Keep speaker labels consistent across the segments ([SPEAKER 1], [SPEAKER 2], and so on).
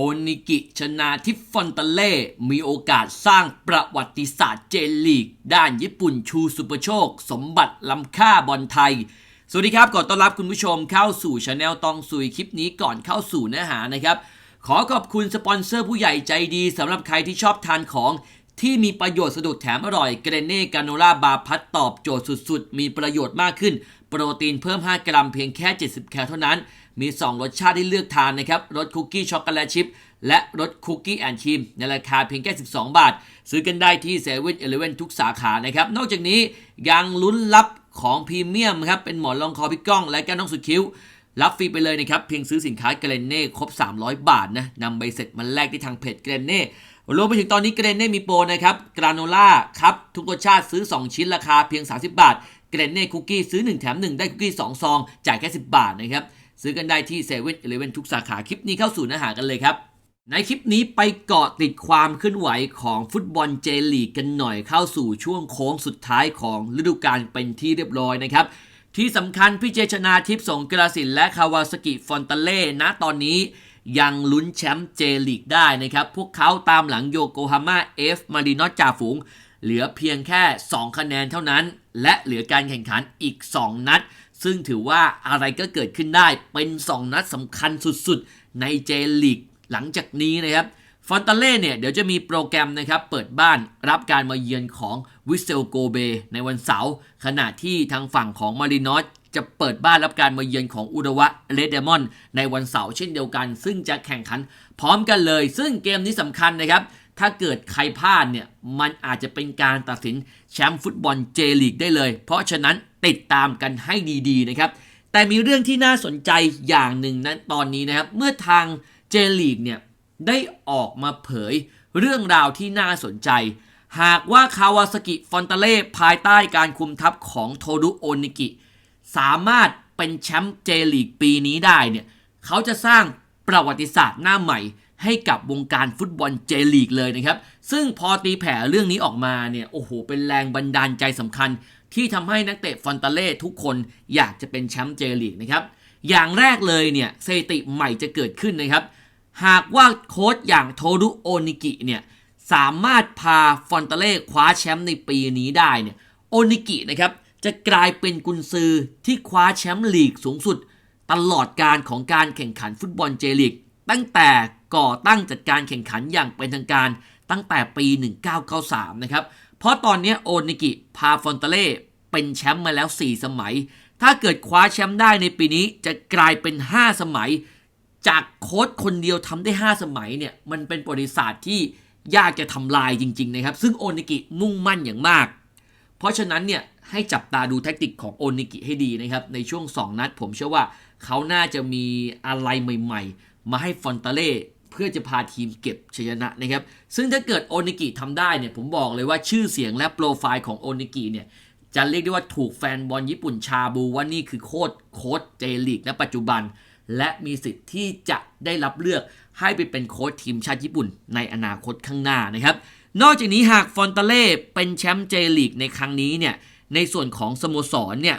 [SPEAKER 1] โอนิกิชนาทิฟฟอนตเล่ มีโอกาสสร้างประวัติศาสตร์เจลีก ด้านญี่ปุ่นชูสุปโชค สมบัติล้ำค่าบอลไทย สวัสดีครับก่อนต้อนรับคุณผู้ชมเข้าสู่ช anel ตองซุยคลิปนี้ก่อนเข้าสู่เนื้อหานะครับ ขอขอบคุณสปอนเซอร์ผู้ใหญ่ใจดีสำหรับใครที่ชอบทานของที่มีประโยชน์สะดวกแถมอร่อยเกรเน่กาโนล่าบาพัดตอบโจทย์สุด ๆ มีประโยชน์มากขึ้น โปรตีนเพิ่ม 5 กรัมเพียงแค่ 70 แคลเท่านั้น มี 2 รสชาติให้เลือกทานนะครับ รสคุกกี้ช็อกโกแลตชิพและรสคุกกี้แอนด์ครีมในราคาเพียงแค่ 12 บาท ซื้อกันได้ที่เซเว่นเอเลเวนทุกสาขานะครับ นอกจากนี้ยังลุ้นรับของพรีเมียมครับ เป็นหมอนรองคอพี่ก้อง และแก้วน้องสุดคิ้ว รับฟรีไปเลยนะครับ เพียงซื้อสินค้าเกรนเน่ครบ 300 บาทนะนำใบเสร็จมาแลกที่ทางเพจเกรนเน่รวมไปถึงตอนนี้เกรนเน่มีโปรนะครับกราโนล่าครับทุกรสชาติซื้อ 2 ชิ้นราคาเพียง 30 บาทเกรนเน่คุกกี้ซื้อ 1 แถม 1 ได้คุกกี้ 2 ซอง จ่ายแค่ 10 บาทนะครับ ซื้อกันได้ที่เซเว่นเอเลเวนทุกสาขาคลิปนี้เข้าสู่เนื้อหากันเลยครับ ในคลิปนี้ไปเกาะติดความเคลื่อนไหวของฟุตบอลเจลีกกันหน่อยเข้าสู่ช่วงโค้งสุดท้ายของฤดูกาลเป็นที่เรียบร้อยนะครับที่สำคัญพี่เจชนาทิพย์สงกระสินและคาวาสกิฟอนตาเล่ณตอนนี้ยังลุ้นแชมป์เจลีกได้นะครับ พวกเขาตามหลังโยโกฮาม่าเอฟมารีนอจ่าฝูง เหลือเพียงแค่ 2 คะแนนเท่านั้น และเหลือการแข่งขันอีก 2 นัด ซึ่งถือว่าอะไรก็เกิดขึ้นได้เป็น 2 นัดสำคัญสุดๆ ในเจลีกหลังจากนี้นะครับฟอนตาเล่เนี่ยเดี๋ยวจะมีโปรแกรมนะครับเปิดบ้านรับการมาเยือนของวิสเซลโกเบในวันเสาร์ขณะที่ทางฝั่งของมารินอส จะเปิดบ้านรับการมาเยือนของอุดวะเลดเดมอนในวันเสาร์เช่นเดียวกัน ซึ่งจะแข่งขันพร้อมกันเลย ซึ่งเกมนี้สำคัญนะครับ ถ้าเกิดใครพลาดเนี่ยมันอาจจะเป็นการตัดสินแชมป์ฟุตบอลเจลีกได้เลย เพราะฉะนั้นติดตามกันให้ดีๆนะครับแต่มีเรื่องที่น่าสนใจอย่างหนึ่งนะตอนนี้นะครับเมื่อทางเจลีกเนี่ยได้ออกมาเผยเรื่องราวที่น่าสนใจ หากว่าคาวาสกิฟอนตาเล่ภายใต้การคุมทัพของโทรุโอนิกิ สามารถเป็นแชมป์เจลีกปีนี้ได้เนี่ยเขาจะสร้างประวัติศาสตร์หน้าใหม่ ให้กับวงการฟุตบอลเจลีกเลยนะครับ ซึ่งพอตีแผ่เรื่องนี้ออกมาเนี่ยโอ้โห เป็นแรงบันดาลใจสำคัญ ที่ทำให้นักเตะฟอนตาเล่ทุกคนอยากจะเป็นแชมป์เจลีกนะครับอย่างแรกเลยเนี่ยสถิติใหม่จะเกิดขึ้นนะครับ หากว่าโค้ชอย่างโทรุโอนิกิเนี่ยสามารถพาฟอนตาเล่คว้าแชมป์ในปีนี้ได้เนี่ยโอนิกินะครับ จะกลายเป็นกุนซือที่คว้าแชมป์ลีกสูงสุด ตลอดการของการแข่งขันฟุตบอลเจลีก ตั้งแต่ก่อตั้งจัดการแข่งขันอย่างเป็นทางการตั้งแต่ปี 1993 นะครับ เพราะตอนนี้โอนิกิพาฟอนเตเล่เป็นแชมป์มาแล้ว 4 สมัย ถ้าเกิดคว้าแชมป์ได้ในปีนี้จะกลายเป็น 5 สมัย จากโค้ชคนเดียวทำได้ 5 สมัยเนี่ย มันเป็นประวัติศาสตร์ที่ยากจะทำลายจริง ๆ นะครับ ซึ่งโอนิกิมุ่งมั่นอย่างมาก เพราะฉะนั้นเนี่ย ให้จับตาดูแท็กติกของโอนิกิให้ดีนะครับ ในช่วง 2 นัด ผมเชื่อว่าเขาน่าจะมีอะไรใหม่ๆ มาให้ฟอนตาเล่เพื่อจะพาทีมเก็บชัยชนะนะครับ ซึ่งถ้าเกิดโอนิกิทำได้เนี่ยผมบอกเลยว่าชื่อเสียงและโปรไฟล์ของโอนิกิเนี่ยจะเรียกได้ว่าถูกแฟนบอลญี่ปุ่นชาบูว่านี่คือโคตรโค้ชเจลีกณปัจจุบัน และมีสิทธิ์ที่จะได้รับเลือกให้ไปเป็นโค้ชทีมชาติญี่ปุ่นในอนาคตข้างหน้านะครับ นอกจากนี้หากฟอนตาเล่เป็นแชมป์เจลีกในครั้งนี้เนี่ย ในส่วนของสโมสรเนี่ย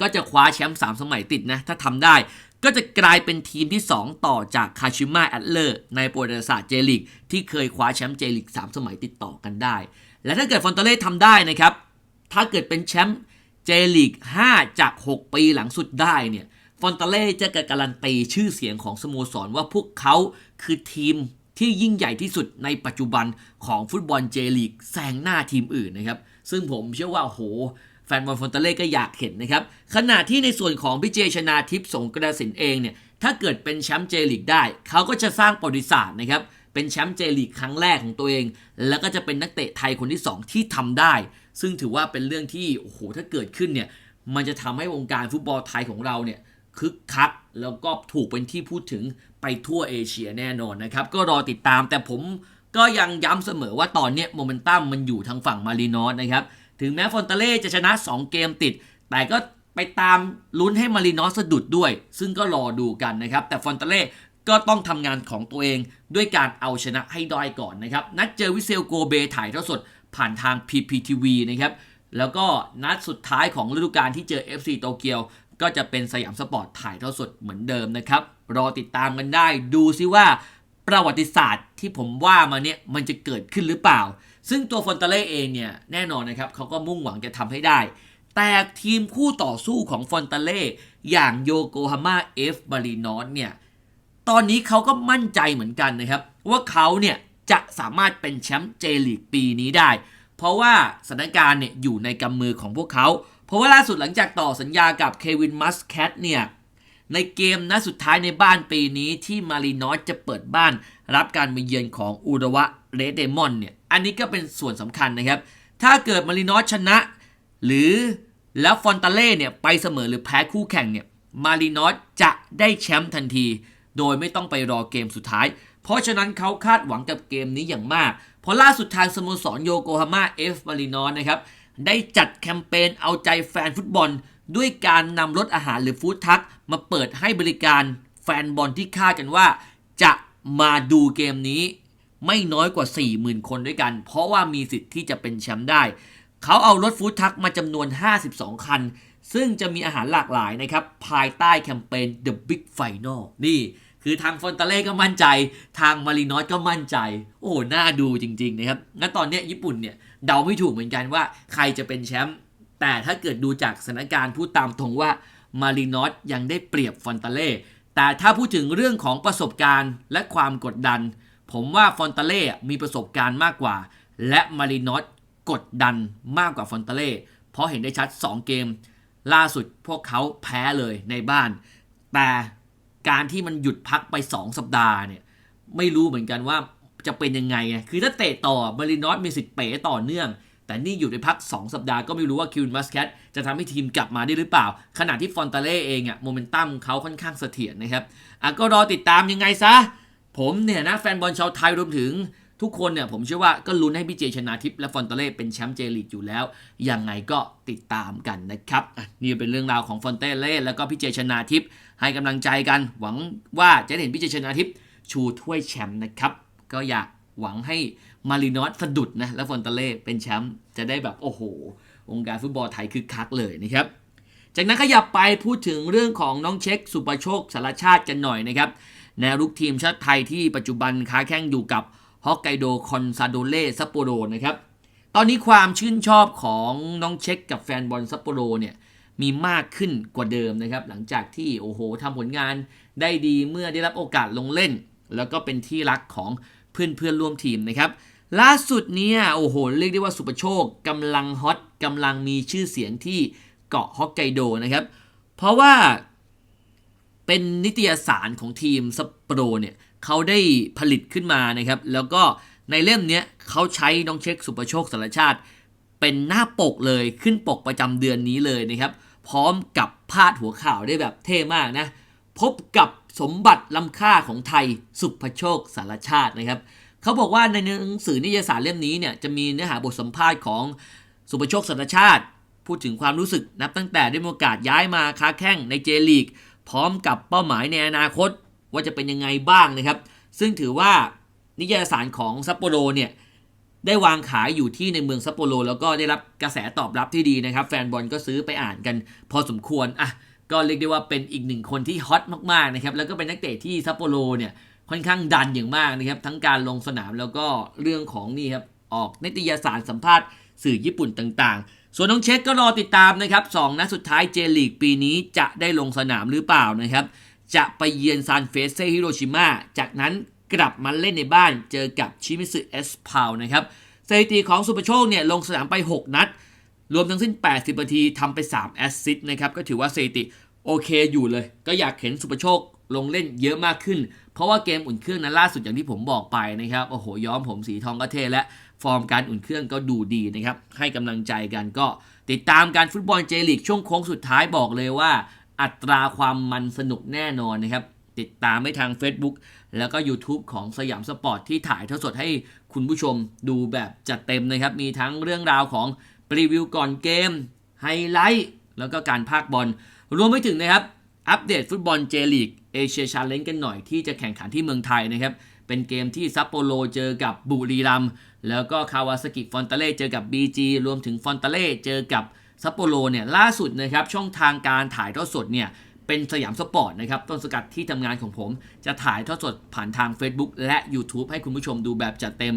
[SPEAKER 1] ก็จะคว้าแชมป์3สมัยติดนะถ้าทำได้ก็จะกลายเป็นทีมที่ 2 ต่อจากคาชิมะแอตเลอร์ในประวัติศาสตร์เจลีกที่เคยคว้าแชมป์เจลีก3สมัยติดต่อกันได้ และถ้าเกิดฟอนตเล่ทำได้นะครับ ถ้าเกิดเป็นแชมป์เจลีก5 จาก 6 ปีหลังสุดได้เนี่ยฟอนตเล่จะการันตีชื่อเสียงของสโมสรว่าพวกเขาคือทีมที่ยิ่งใหญ่ที่สุดในปัจจุบันของฟุตบอลเจลีกแซงหน้าทีมอื่นนะครับ ซึ่งผมเชื่อว่าโหแฟนบอลฟอนตเล่ก็อยากเห็นนะครับ ขณะที่ในส่วนของพี่เจชนาทิพย์สงกระสินเองเนี่ย ถ้าเกิดเป็นแชมป์เจลีกได้ เขาก็จะสร้างประวัติศาสตร์นะครับ เป็นแชมป์เจลีกครั้งแรกของตัวเอง แล้วก็จะเป็นนักเตะไทยคนที่ 2 ที่ทำได้ ซึ่งถือว่าเป็นเรื่องที่ โอ้โห ถ้าเกิดขึ้นเนี่ย มันจะทำให้วงการฟุตบอลไทยของเราเนี่ยคึกคัก แล้วก็ถูกเป็นที่พูดถึงไปทั่วเอเชียแน่นอนนะครับ ก็รอติดตามแต่ผม ก็ยังย้ำเสมอว่าตอนนี้โมเมนตัมมันอยู่ทางฝั่งมารีนอสนะครับ ถึงแม้ฟอนตาเล่จะชนะ 2 เกมติด แต่ก็ไปตามลุ้นให้มารีนอสสะดุดด้วย ซึ่งก็รอดูกันนะครับ แต่ฟอนตาเล่ก็ต้องทำงานของตัวเองด้วยการเอาชนะให้ได้ก่อนนะครับ นัดเจอวิเซลโกเบถ่ายเทอดสดผ่านทาง PPTV นะครับ แล้วก็นัดสุดท้ายของฤดูกาลที่เจอ FC โตเกียว ก็จะเป็นสยามสปอร์ตถ่ายเทอดสดเหมือนเดิมนะครับ รอติดตามกันได้ ดูซิว่าประวัติศาสตร์ ที่ผมว่ามาเนี่ยมันจะเกิดขึ้นหรือเปล่า ซึ่งตัวฟอนตาเล่เองเนี่ยแน่นอนนะครับเขาก็มุ่งหวังจะทำให้ได้ แต่ทีมคู่ต่อสู้ของฟอนตาเล่อย่างโยโกฮาม่าเอฟบารินอสเนี่ยตอนนี้เขาก็มั่นใจเหมือนกันนะครับ ว่าเขาเนี่ยจะสามารถเป็นแชมป์เจลีกปีนี้ได้ เพราะว่าสถานการณ์เนี่ยอยู่ในกำมือของพวกเขา เพราะว่าล่าสุดหลังจากต่อสัญญากับเควินมัสแคทเนี่ยในเกมนัดสุดท้ายในบ้านปีนี้ที่มารีนอสจะเปิดบ้าน รับการมาเยือนของอุระวะเรเดมอนเนี่ยอันนี้ก็เป็นส่วนสำคัญนะครับ ถ้าเกิดมารีนอสชนะ หรือแล้วฟอนตาเล่เนี่ยไปเสมอหรือแพ้คู่แข่งเนี่ยมารีนอสจะได้แชมป์ทันที โดยไม่ต้องไปรอเกมสุดท้าย เพราะฉะนั้นเขาคาดหวังกับเกมนี้อย่างมาก เพราะล่าสุดทางสโมสรโยโกฮาม่าเอฟมารีนอสนะครับได้จัดแคมเปญเอาใจแฟนฟุตบอล ด้วยการนำรถอาหารหรือฟู้ดทักมาเปิดให้บริการแฟนบอลที่คาดกันว่า มาดูเกมนี้ไม่น้อยกว่า 40,000 คนด้วยกัน เพราะว่ามีสิทธิ์ที่จะเป็นแชมป์ได้ เขาเอารถฟู้ดทักมาจำนวน 52 คัน ซึ่งจะมีอาหารหลากหลายนะครับ ภายใต้แคมเปญ The Big Final นี่ คือทางฟอนตาเล่ก็มั่นใจ ทางมารีนอสก็มั่นใจ โอ้หน่าดูจริง ๆ นะครับ งั้นตอนนี้ญี่ปุ่นเนี่ย เดาไม่ถูกเหมือนกันว่าใครจะเป็นแชมป์ แต่ถ้าเกิดดูจากสถานการณ์พูดตามตรงว่ามารีนอสยังได้เปรียบฟอนตาเล่ แต่ถ้าพูดถึงเรื่องของประสบการณ์และความกดดัน ผมว่าฟอนตาเล่มีประสบการณ์มากกว่า และมารีนอสกดดันมากกว่าฟอนตาเล่เพราะเห็นได้ชัด 2 เกม ล่าสุดพวกเขาแพ้เลยในบ้าน แต่การที่มันหยุดพักไป 2 สัปดาห์เนี่ยไม่รู้เหมือนกันว่าจะเป็นยังไง คือถ้าเตะต่อมารินอสมีสิทธิ์เป๋ต่อเนื่อง แต่นี่อยู่ในพัก 2 สัปดาห์ก็ไม่รู้ว่าคิว n มัสแคทจะทำให้ทีมกลับมาได้หรือเปล่า ขณะที่ฟอนตาเล่เองอะโมเมนตัมเขาค่อนข้างเสถียรนะครับอะก็รอติดตามยังไงซะ ผมเนี่ยนะแฟนบอลชาวไทยรวมถึงทุกคนเนี่ยผมเชื่อว่าก็ลุ้นให้พี่เจชนาทิพย์และฟอนตาเล่เป็นแชมป์เจลีกอยู่แล้ว ยังไงก็ติดตามกันนะครับนี่เป็นเรื่องราวของฟอนเตเล่แล้วก็พี่เจชนาทิพย์ให้กำลังใจกัน หวังว่าจะเห็นพี่เจชนาทิพย์ชูถ้วยแชมป์นะครับ ก็อยากหวังให้ มารินอสสะดุดนะและฟอนตาเล่เป็นแชมป์จะได้แบบโอ้โหวงการฟุตบอลไทยคึกคักเลยนะครับจากนั้นขยับไปพูดถึงเรื่องของน้องเช็คสุปโชคสารชาติกันหน่อยนะครับแนวรุกทีมชาติไทยที่ปัจจุบันค้าแข่งอยู่กับฮอกไกโดคอนซาโดเล่ซัปโปโรนะครับตอนนี้ความชื่นชอบของน้องเช็คกับแฟนบอลซัปโปโรเนี่ยมีมากขึ้นกว่าเดิมนะครับ หลังจากที่โอ้โหทำผลงานได้ดีเมื่อได้รับโอกาสลงเล่น แล้วก็เป็นที่รักของเพื่อนเพื่อนร่วมทีมนะครับ ล่าสุดเนี่ยโอ้โหเรียกได้ว่าสุปโชคกำลังฮอตกำลังมีชื่อเสียงที่เกาะฮอกไกโดนะครับ เพราะว่าเป็นนิตยสารของทีมซัปโปโรเนี่ยเขาได้ผลิตขึ้นมานะครับ แล้วก็ในเล่มเนี้ยเขาใช้น้องเช็คสุปโชคสารชาติ เป็นหน้าปกเลยขึ้นปกประจำเดือนนี้เลยนะครับ พร้อมกับพาดหัวข่าวได้แบบเท่มากนะ พบกับสมบัติล้ำค่าของไทยสุภโชคสารชาตินะครับ เขาบอกว่าในหนังสือนิยสารเล่มนี้เนี่ยจะมีเนื้อหาบทสัมภาษณ์ของสุภโชคสารชาติ พูดถึงความรู้สึกนับตั้งแต่ได้มีโอกาสย้ายมาค้าแข่งในเจลีก พร้อมกับเป้าหมายในอนาคตว่าจะเป็นยังไงบ้างนะครับ ซึ่งถือว่านิยสารของซัปโปโรเนี่ยได้วางขายอยู่ที่ในเมืองซัปโปโรแล้วก็ได้รับกระแสตอบรับที่ดีนะครับ แฟนบอลก็ซื้อไปอ่านกัน พอสมควรอะก็เรียกได้ว่าเป็นอีกหนึ่งคนที่ฮอตมากๆนะครับแล้วก็เป็นนักเตะที่ซัปโปโรเนี่ย ค่อนข้างดันอย่างมากนะครับ ทั้งการลงสนามแล้วก็เรื่องของนี่ครับออกนิตยสารสัมภาษณ์สื่อญี่ปุ่นต่างๆ ส่วนน้องเช็คก็รอติดตามนะครับสองนัดสุดท้ายเจลีกปีนี้จะได้ลงสนามหรือเปล่านะครับ จะไปเยือนซานเฟสเซฮิโรชิมาจากนั้นกลับมาเล่นในบ้านเจอกับชิมิสึเอสพาวนะครับสถิติของสุปโชคเนี่ยลงสนามไป 6 นัด รวมทั้งสิ้น 80นาทีทำไป 3 แอสซิสต์นะครับ ก็ถือว่าสถิติโอเคอยู่เลย ก็อยากเห็นสุปโชค ลงเล่นเยอะมากขึ้น เพราะว่าเกมอุ่นเครื่องนั้นล่าสุดอย่างที่ผมบอกไปนะครับโอ้โหย้อมผมสีทองก็เท่และฟอร์มการอุ่นเครื่องก็ดูดีนะครับให้กำลังใจกันก็ติดตามการฟุตบอลเจลีกช่วงโค้งสุดท้ายบอกเลยว่า อัตราความมันสนุกแน่นอนนะครับติดตามได้ทาง Facebook แล้วก็ YouTube ของสยามสปอร์ตที่ถ่ายทอดสดให้คุณผู้ชมดูแบบจัดเต็มนะครับ มีทั้งเรื่องราวของรีวิวก่อนเกม ไฮไลท์ แล้วก็การพากบอล รวมไปถึงนะครับ อัปเดตฟุตบอลเจลีก เอเชียชาเลนจ์กันหน่อยที่จะแข่งขันที่เมืองไทยนะครับ เป็นเกมที่ซัปโปโรเจอกับบุรีรัมย์แล้วก็คาวาซากิฟอนตาเล่เจอกับ BG รวมถึงฟอนตาเล่เจอกับซัปโปโรเนี่ยล่าสุดนะครับช่องทางการถ่ายทอดสดเนี่ยเป็นสยามสปอร์ตนะครับต้นสกัดที่ทำงานของผมจะถ่ายทอดสดผ่านทาง Facebook และ YouTube ให้คุณผู้ชมดูแบบจัดเต็ม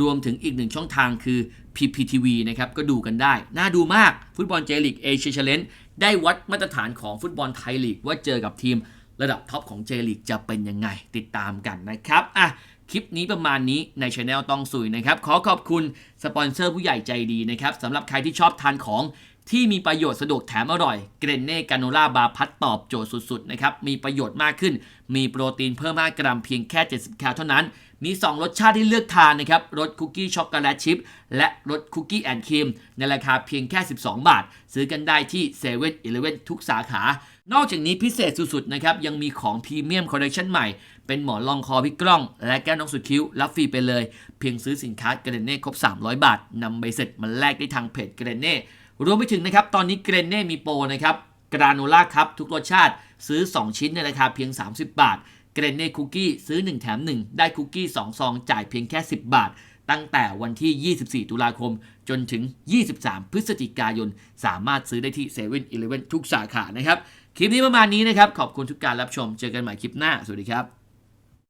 [SPEAKER 1] รวมถึงอีกหนึ่งช่องทางคือ PPTV นะครับก็ดูกันได้ น่าดูมากฟุตบอลเจลีกเอเชียเชเลนได้วัดมาตรฐานของฟุตบอลไทยลีกว่าเจอกับทีม ระดับท็อปของเจลีกจะเป็นยังไงติดตามกันนะครับอะคลิปนี้ประมาณนี้ในช anel ต้องสุยนะครับ ขอขอบคุณสปอนเซอร์ผู้ใหญ่ใจดีนะครับสำหรับใครที่ชอบทานของที่มีประโยชน์สะดวกแถมอร่อย เกรนเน่กาโนล่าบาร์พัดตอบโจทย์สุดๆนะครับ มีประโยชน์มากขึ้น มีโปรตีนเพิ่ม 5 กรัมเพียงแค่ 70 แคลเท่านั้น มี 2 รสชาติที่เลือกทานนะครับ รสคุกกี้ช็อกโกแลตชิพและรสคุกกี้แอนด์ครีมในราคาเพียงแค่ 12 บาท ซื้อกันได้ที่7 e เ e ่ e อทุกสาขา นอกจากนี้พิเศษสุดๆนะครับยังมีของพรีเมียมคอลเลคชันใหม่ เป็นหมอนรองคอพี่กล้อง และแก้วน้องสุดคิ้ว รับฟรีไปเลย เพียงซื้อสินค้าเกรเน่ครบ 300 บาทนำใบเสร็จมาแลกได้ทางเพจเกรเน่รวมไปถึงนะครับ ตอนนี้เกรเน่มีโปรนะครับกราโนล่าครับ ทุกรสชาติซื้อ 2 ชิ้นในราคาเพียง 30 บาท เกรเน่คุกกี้ซื้อ 1 แถม 1 ได้คุกกี้ 2 ซอง จ่ายเพียงแค่ 10 บาท ตั้งแต่วันที่ 24 ตุลาคม จนถึง 23 พฤศจิกายน สามารถซื้อได้ที่7 e เ e ่ e ทุกสาขานะครับ คลิปนี้ประมาณนี้นะครับ ขอบคุณทุกการรับชม เจอกันใหม่คลิปหน้า สวัสดีครับ